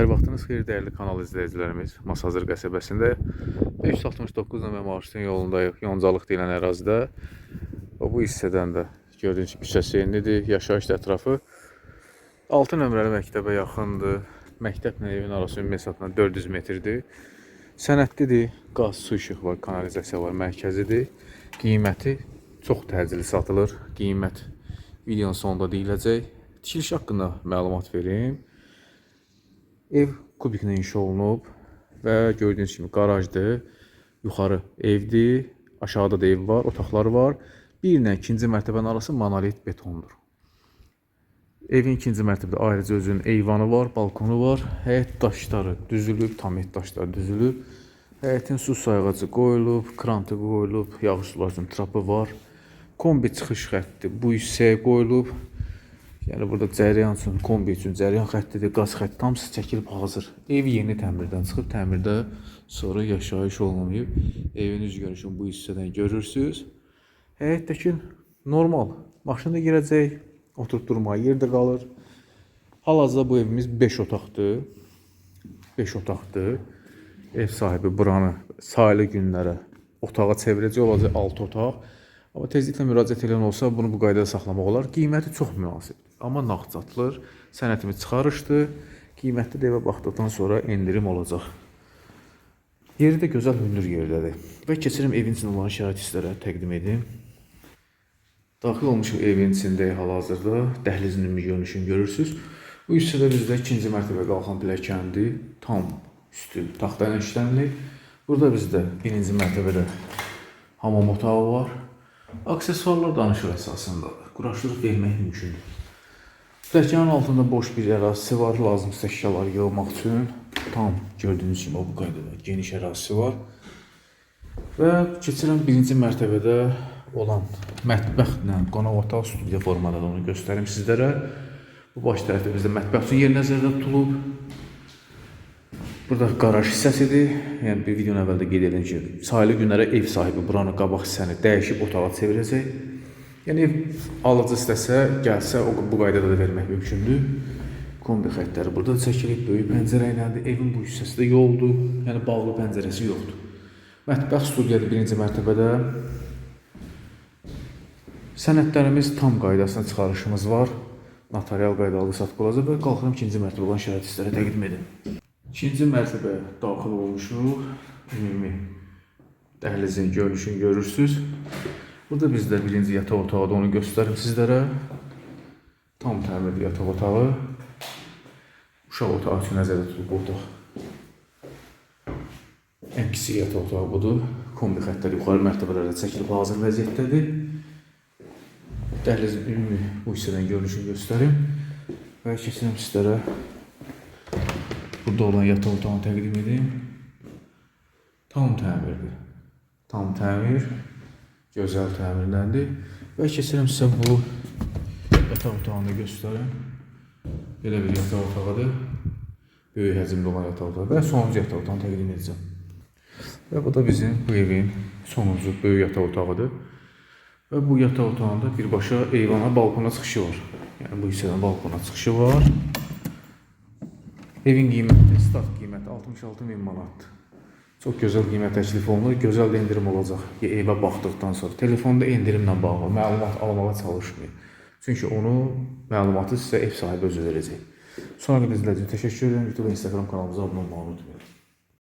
Hər vaxtınız xeyir dəyərli kanal izləyicilərimiz. Masazır qəsəbəsində 569 nömrə marşrutun yolundayıq. Yoncalıq deyilən ərazidə. Bu hissədən də gördüyünüz kimi küçəsi enlidir. Yaşayış ətrafı 6 nömrəli məktəbə yaxındır. Məktəblə evin arası hesabla 400 metrdir. Sənədlidir. Qaz, su işıq var, kanalizasiya var, mərkəzidir. Qiyməti çox təcili satılır. Qiymət videonun sonunda deyiləcək. Tikiliş haqqında məlumat verim. Ev kubiklə inşa olunub və gördüyünüz kimi qarajdır. Yuxarı evdir, aşağıda da ev var, otaqları var. Bir ilə ikinci mərtəbənin arası monolit betondur. Evin ikinci mərtəbədə ayrıca özünün eyvanı var, balkonu var. Həyət daşları düzülüb, tam et daşları düzülüb. Həyətin su sayğacı qoyulub, krantı qoyulub, yağış sular üçün trapı var. Kombi çıxış xətti bu hissəyə qoyulub. Yəni burada cəryan üçün, kombi üçün cəryan xəttidir, qaz xətti hamısı çəkilib hazır. Ev yeni təmirdən çıxıb, təmirdə sonra yaşayış olunmayıb. Evin üz görünüşünü bu hissədən görürsüz. Həyətdəki normal. Maşın da girəcək, oturub durmağa yer də qalır. Hal-hazırda bu evimiz 5 otaqdır. 5 otaqdır. Ev sahibi buranı sayılı günlərə otağa çevirəcək olacaq 6 otaq. Amma tezliklə müraciət edən olsa bunu bu qaydada saxlamaq olar. Qiyməti çox münasibdir. Amma nağd satılır. Sənətimiz çıxarışdır. Qiymətli də evə baxdıqdan sonra endirim olacaq. Yeri də gözəl hündür yerdədir. Və keçirim evin içində olan şərait hissələrə təqdim edim. Daxil olmuşuq evin içində hal-hazırda dəhlizin ümumi görünüşünü görürsüz. Bu hissədə bizdə ikinci mərtəbə qalxan pilləkəndir. Tam üstü taxta ilə işlənilib. Burada bizdə birinci mərtəbədə hamam otağı var. Aksesuarlar danışır əsasında. Quraşdırıb vermək mümkündür. Pilləkənin altında boş bir ərazisi var, lazımsız əşyaları yığmaq üçün. Tam gördüyünüz kimi bu qaydada geniş ərazisi var. Və keçirəm birinci mərtəbədə olan mətbəxlə qonaq otaq studiya formada da onu göstərim sizlərə. Bu baş tərəfdə bizdə mətbəx üçün yer nəzərdə tutulub. Burada qaraj hissəsidir. Yəni bir videonun əvvəldə qeyd edim ki, sayılı günlərə ev sahibi buranı qabaq hissəni dəyişib otağa çevirəcək. Yəni ev alıcı istəsə, gəlsə o bu qaydada da vermək mümkündür. Kombi xəttləri burada da çəkilib, böyük pəncərə iləndir. Evin bu hissəsi də yoldur. Yəni bağlı pəncərəsi yoxdur. Mətbəx studiyadır birinci mərtəbədə. Sənədlərimiz tam qaydasına çıxarışımız var. Notarial qaydalı satıb olacaq və qalxıram ikinci mərtəbə olan şərait hissələrə təqdim edim. İkinci mərtəbəyə daxil olmuşuq. Ümumi dəhlizin görünüşünü görürsüz. Burada bizdə birinci yataq otağı da onu göstərim sizlərə. Tam təmirli yataq otağı. Uşaq otağı üçün nəzərdə tutulub otaq. Ən kiçik yataq otağı budur. Kombi xəttləri yuxarı mərtəbələrdə çəkilib hazır vəziyyətdədir. Dəhlizin ümumi bu hissədən görünüşünü göstərim. Və keçirəm sizlərə burada olan yataq otağını təqdim edim. Tam təmirdir. Tam təmir. Gözəl təmirləndi. Və keçirəm sizə bu yataq otağını göstərim. Belə bir yataq otağıdır. Böyük həcmli olan yataq otağı və sonuncu yataq otağını təqdim edəcəm. Və bu da bizim bu evin sonuncu böyük yataq otağıdır. Və bu yataq otağında birbaşa eyvana, balkona çıxışı var. Yəni bu hissədən balkona çıxışı var. Evin qiyməti, start qiyməti 66 min manatdır. Çox gözəl qiymət təklif olunur, gözəl də endirim olacaq evə baxdıqdan sonra. Telefonda endirimlə bağlı məlumat almağa çalışmayın. Çünki onu məlumatı sizə ev sahibi özü verəcək. Sonra qədər izlədiyiniz üçün təşəkkür edirəm. YouTube və Instagram kanalımıza abunə olmağı unutmayın.